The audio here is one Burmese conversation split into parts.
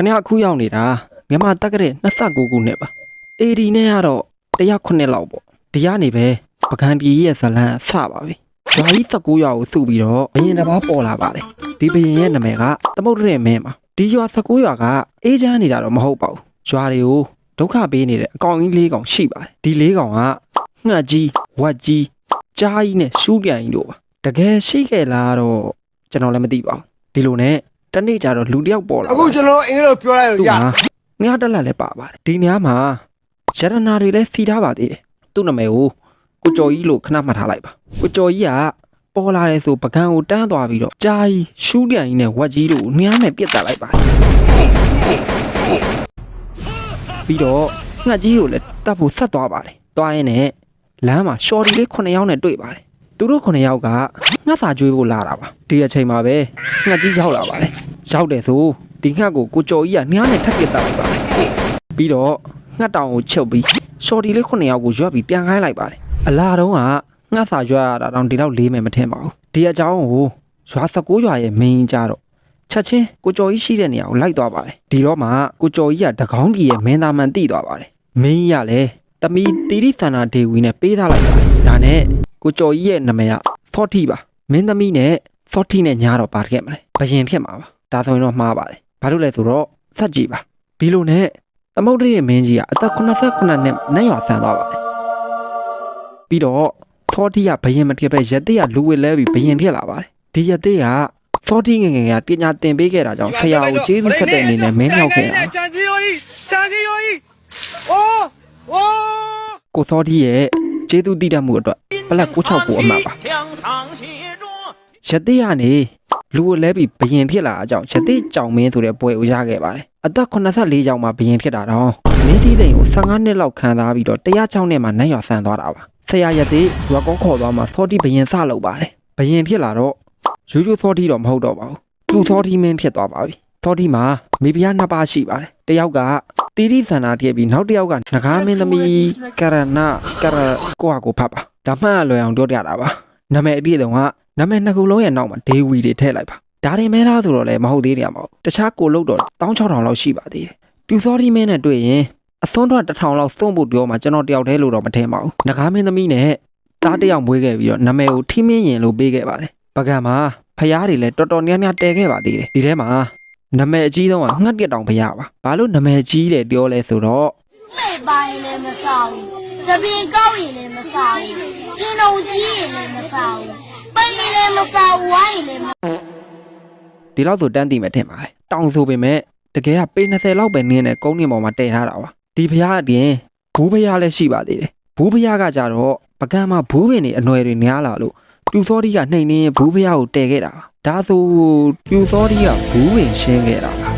ခဏအခုရောက်နေတာမြန်မာတက္ကရာ29ခုနှစ်ပါ AD နဲ့ကတော့109လောက်ပေါ့ဒီကနေပဲပကံပြည်ရဲ့ဇလန်အစပါပြီဂျွာကြီး19ရွာကိုစုပြီးတော့ဘရင်တစ်ပါးပေါ်လာပါတယ်ဒီဘရင်ရဲ့နာမည်ကသမုဒ္ဒရမင်းပါဒီရွာ19ရွာကအေးချမ်းနေတာတော့မဟုတ်ပါဘူးရွာတွေကိုဒုက္ခပေးနေတဲ့အကောင်ကြီး၄ကောင်ရှိပါတယ်ဒီ၄ကောင်ကငှက်ကြီးဝက်ကြီးကြားကြီးနဲ့ရှူးပြန်ကြီးတို့ပါတကယ်ရှိခဲ့လားတော့ကျွန်တော်လည်းမသိပါဘူးဒီလိုနဲ့ တနေ့ကျတော့လူတစ်ယောက်ပေါ်လာအခုကျွန်တော်အင်္ဂလိပ်လိုပြောလိုက်သူလို့ကရငှားတက်လက်လည်းပါပါတယ်ဒီနေရာမှာရတနာတွေလည်းစီထားပါသေးတယ်သူ့နာမည်ကိုကိုကျော်ကြီးလို့ခဏမှတ်ထားလိုက်ပါကိုကျော်ကြီးကပေါ်လာတယ်ဆိုပကံကိုတန်းသွားပြီးတော့ကြာကြီးရှူးပြန်ကြီးနဲ့ဝက်ကြီးတို့နှားနဲ့ပြစ်တက်လိုက်ပါတယ်ပြီးတော့ငှက်ကြီးကိုလည်းတတ်ဖို့ဆက်သွားပါတယ်သွားရင်လည်းလမ်းမှာရှော်ဒီလေး9ယောက်နဲ့တွေ့ပါတယ် သူတို့9ယောက်ကငှက်စာကျွေးဖို့လာတာပါဒီအချိန်မှာပဲငှက်ကြီးရောက်လာပါတယ်ရောက်တယ်ဆိုဒီငှက်ကိုကိုကျော်ကြီးကနှားနဲ့ထပ်ပြစ်တက်လိုက်ပါတယ်ပြီးတော့ငှက်တောင်ကိုချုပ်ပြီးရှော်ဒီလေး9ယောက်ကိုရွက်ပြီးပြန်ခိုင်းလိုက်ပါတယ်အလာတော့ကငှက်စာရွက်ရတာတောင်ဒီတော့လေးမယ်မထင်ပါဘူးဒီအကြောင်းကိုရွာ19ရွာရဲ့မင်းကြီးကြတော့ချက်ချင်းကိုကျော်ကြီးရှိတဲ့နေရာကိုလိုက်သွားပါတယ်ဒီတော့မှကိုကျော်ကြီးကတကောင်းကြီးရဲ့မင်းသားမှန်တိသွားပါတယ်မင်းကြီးကလည်းတမီတီရိသန္နာဒေဝီနဲ့ပေးထားလိုက်ပါတယ်ဒါနဲ့ ကိုကျော်ကြီးရဲ့နာမည်ကသော့ထီပါမင်းသမီးနဲ့သော့ထီနဲ့ညားတော့ပါခဲ့မလဲဘယင်ဖြစ်မှာပါဒါဆိုရင်တော့မှားပါတယ်ဘာလို့လဲဆိုတော့ဆက်ကြည့်ပါဒီလိုနဲ့သမုဒ္ဒရာရဲ့မင်းကြီးကအသက်89နှစ်နဲ့ရွာဆန်သွားပါတယ်ပြီးတော့သော့ထီကဘယင်မဖြစ်ပဲရတိကလူဝဲလဲပြီးဘယင်ဖြစ်လာပါတယ်ဒီရတိကစောတိငယ်ငယ်ကပညာသင်ပေးခဲ့တာကြောင့်ဆရာကိုကျေးဇူးဆက်တဲ့အနေနဲ့မင်းမြောက်ခဲ့တာချန်စီယိုကြီးချန်စီယိုကြီးအိုးအိုးကိုစောတိရဲ့ကျေးဇူးတည်တတ်မှုအတွက် ပလက်669ကိုအမှတ်ပါရတိရနေလူကိုလဲပြီးဘယင်ဖြစ်လာအကြောင်းရတိကြောင်မင်းဆိုတဲ့ပွဲကိုရခဲ့ပါတယ်အသက်84ကြောင်မှာဘယင်ဖြစ်တာတော့မင်းတီလိန်ကို15နှစ်လောက်ခံစားပြီးတော့တရားချောင်းနဲ့မှနတ်ရွာဆန်သွားတာပါဆရာရတိရွာကောခေါ်သွားမှသောတိဘယင်စလုပ်ပါတယ်ဘယင်ဖြစ်လာတော့ရိုးရိုးသောတိတော့မဟုတ်တော့ပါဘူးသူသောတိမင်းဖြစ်သွားပါပြီသောတိမှာမိဖုရားနှစ်ပါးရှိပါတယ်တယောက်ကတိရိသန္တာတည့်ပြီးနောက်တယောက်ကငကားမင်းသမီးကရဏကရကိုဟာကိုဖတ်ပါ ဒါမှန်လွယ်အောင်ပြောပြတာပါနာမည်အပြည့်စုံကနာမည်နှစ်ခုလုံးရဲ့နောက်မှာဒေဝီတွေထည့်လိုက်ပါဒါရင်မဲလားဆိုတော့လည်းမဟုတ်သေးတယ်မဟုတ်တခြားကိုလုတ်တော့16000လောက်ရှိပါသေးတယ်ပြူစောတိမင်းနဲ့တွေ့ရင်အစွန်းတော့1000လောက်စွန့်ဖို့ပြောမှကျွန်တော်တယောက်တည်းလို့တော့မထင်ပါဘူးငကားမင်းသမီးနဲ့တားတစ်ယောက်မွေးခဲ့ပြီးတော့နာမည်ကိုထီးမင်းရင်လို့ပေးခဲ့ပါတယ်ပကံမှာဖျားတွေလည်းတော်တော်များများတဲခဲ့ပါသေးတယ်ဒီထဲမှာနာမည်အကြီးဆုံးကငှက်တက်တောင်ဖျားပါဘာလို့နာမည်ကြီးတယ်ပြောလဲဆိုတော့မဲ့ပိုင်းလည်းမဆောင်ဘူး သပင်ကောက်ရင်လည်းမဆောင်ဘူးအင်းုံကြီးရင်လည်းမဆောင်ဘူးပိန်ရင်လည်းမဆောင်ဝိုင်းရင်လည်းမဒီလောက်ဆိုတန်းသိမယ်ထင်ပါတယ်တောင်ဆိုပေမဲ့တကယ်ကပေ20လောက်ပဲနင်းတဲ့ကုန်းနေပေါ်မှာတည်ထားတာပါဒီဖျားအပြင်ဘူးဖျားလည်းရှိပါသေးတယ်ဘူးဖျားကကြတော့ပကံမှာဘူးပင်တွေအနွယ်တွေများလာလို့ပြူစောတိကနှိမ်နေရင်ဘူးဖျားကိုတည်ခဲ့တာပါဒါဆိုပြူစောတိကဘူးပင်ရှင်းခဲ့တာပါ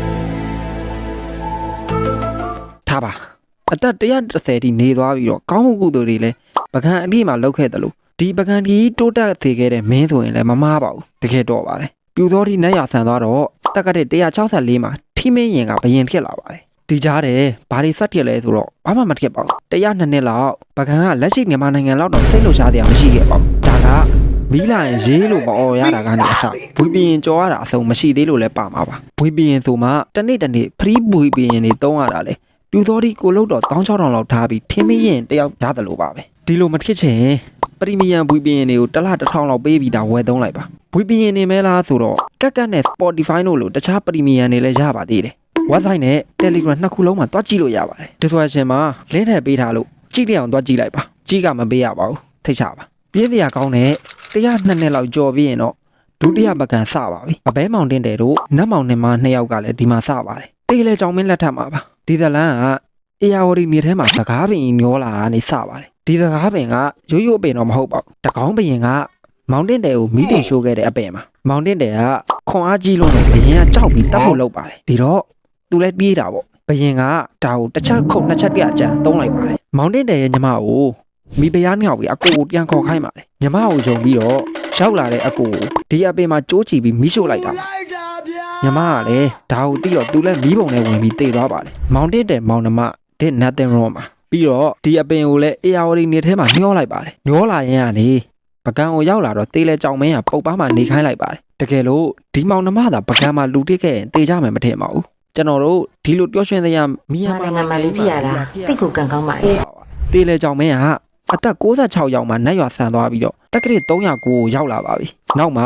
ထားပါ အသက်130တိနေသွားပြီးတော့ကောင်းမှုကုသိုလ်တွေလည်းပကံအပြည့်မှာလောက်ခဲ့တယ်လို့ဒီပကံကြီးတိုးတက်စေခဲ့တဲ့မင်းဆိုရင်လည်းမမားပါဘူးတကယ်တော့ပါတယ်ပြူသောဒီနတ်ရဆန်သွားတော့တက်ကတဲ့164မှာထိမင်းရင်ကဘယင်ဖြစ်လာပါတယ်ဒီကြားတယ်ဘာတွေဆက်ဖြစ်လဲဆိုတော့ဘာမှမဖြစ်ပါဘူး102နှစ်လောက်ပကံကလက်ရှိမြန်မာနိုင်ငံလောက်တော့စိတ်လှုပ်ရှားတရားမရှိခဲ့ပါဘူးဒါကမီးလာရင်ရေးလို့မအော်ရတာကနေအစဝီပင်ကြော်ရတာအဆုံးမရှိသေးလို့လည်းပါမှာပါဝီပင်ဆိုမှတနေ့တနေ့ဖရီးဝီပင်တွေတုံးရတာလေ ပြူသောဒီကိုလုတ်တော့16000လောက်ထားပြီးထင်းမင်းရင်တယောက်ရတယ်လို့ပါပဲဒီလိုမဖြစ်ချင်ပရီမီယံဝီပင်တွေကိုတစ်လ1000လောက်ပေးပြီးသားဝယ်သုံးလိုက်ပါဝီပီယင်နေမဲလားဆိုတော့ကက်ကက်နဲ့ Spotify တို့လိုတခြားပရီမီယံတွေလည်းရပါသေးတယ် website နဲ့ Telegram နှစ်ခုလုံးမှာတွားကြည့်လို့ရပါတယ် description မှာ link ထည့်ပေးထားလို့ကြည့်ရအောင်တွားကြည့်လိုက်ပါကြည့်ကမပေးရပါဘူးထိတ်ချပါပြင်းစရာကောင်းတဲ့တရားနှစ်နှစ်လောက်ကြော်ပြီးရင်တော့ဒုတိယပကံစပါပြီအဘဲမောင်တင်တယ်တို့နတ်မောင်နှင်မနှစ်ယောက်ကလည်းဒီမှာစပါတယ်တေးလေကြောင်မင်းလက်ထက်မှာပါ ဒီသလန်းကအေယာဝတီမြေထဲမှာစကားပင်ညောလာကနေစပါတယ်ဒီစကားပင်ကရိုးရိုးပင်တော့မဟုတ်ပါဘူးတကောင်းပင်ကမောင်တင်တယ်ကိုမီးတင်ရှိုးခဲ့တဲ့အပင်မှာမောင်တင်တယ်ကခွန်အားကြီးလို့ဘယင်ကကြောက်ပြီးတတ်ဖို့လုပ်ပါတယ်ဒီတော့သူလည်းပြေးတာပေါ့ဘယင်ကဒါကိုတစ်ချက်ခုတ်နှစ်ချက်ပြအကြံသုံးလိုက်ပါတယ်မောင်တင်တယ်ရဲ့ညီမကိုမိဖုရားနှစ်ယောက်ပြီးအကိုကိုပြန်ခေါ်ခိုင်းပါတယ်ညီမကိုယုံပြီးတော့ရောက်လာတဲ့အကိုကိုဒီအပင်မှာကြိုးချီပြီးမီးရှို့လိုက်တာပါလိုက်တာဗျာ ညီမကလည်းဒါကိုသိတော့သူလည်းမီးပုံနဲ့ဝင်ပြီးတေသွားပါတယ်မောင်တင်တယ်မောင်နှမ did nothing wrong ပါပြီးတော့ဒီအပင်ကိုလည်း AR နေထဲမှာညှောလိုက်ပါတယ်ညှောလာရင်ကနေပကံကိုရောက်လာတော့တေးလဲကြောင်မင်းကပုတ်ပားမှနေခိုင်းလိုက်ပါတယ်တကယ်လို့ဒီမောင်နှမသာပကံမှာလူတစ်ခဲ့ရင်တေးကြမယ်မထင်ပါဘူးကျွန်တော်တို့ဒီလိုပျော်ရွှင်စရာမီယန်မာမာနိုင်ငံမှာလေးဖြစ်ရတာတိတ်ကိုကံကောင်းပါလေတေးလေကြောင်မင်းကအသက်66ရောက်မှနတ်ရွာဆန်သွားပြီးတော့တက္ကရာ309ကိုရောက်လာပါပြီနောက်မှာ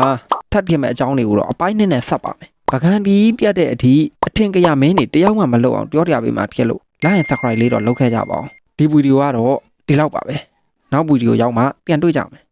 ထပ်ပြင်မဲ့အကြောင်းတွေကိုတော့အပိုင်းနဲ့နဲ့ဆက်ပါမယ် ပကံဒီပြတ်တဲ့အထိအထင်ကရမင်းတွေတယောက်မှမလုပ်အောင်ပြောတရားပေးမှဖြစ်လို့ like and subscribe လေးတော့လုပ်ခဲ့ကြပါအောင်ဒီဗီဒီယိုကတော့ဒီလောက်ပါပဲနောက်ဗီဒီယိုရောက်မှပြန်တွေ့ကြမယ်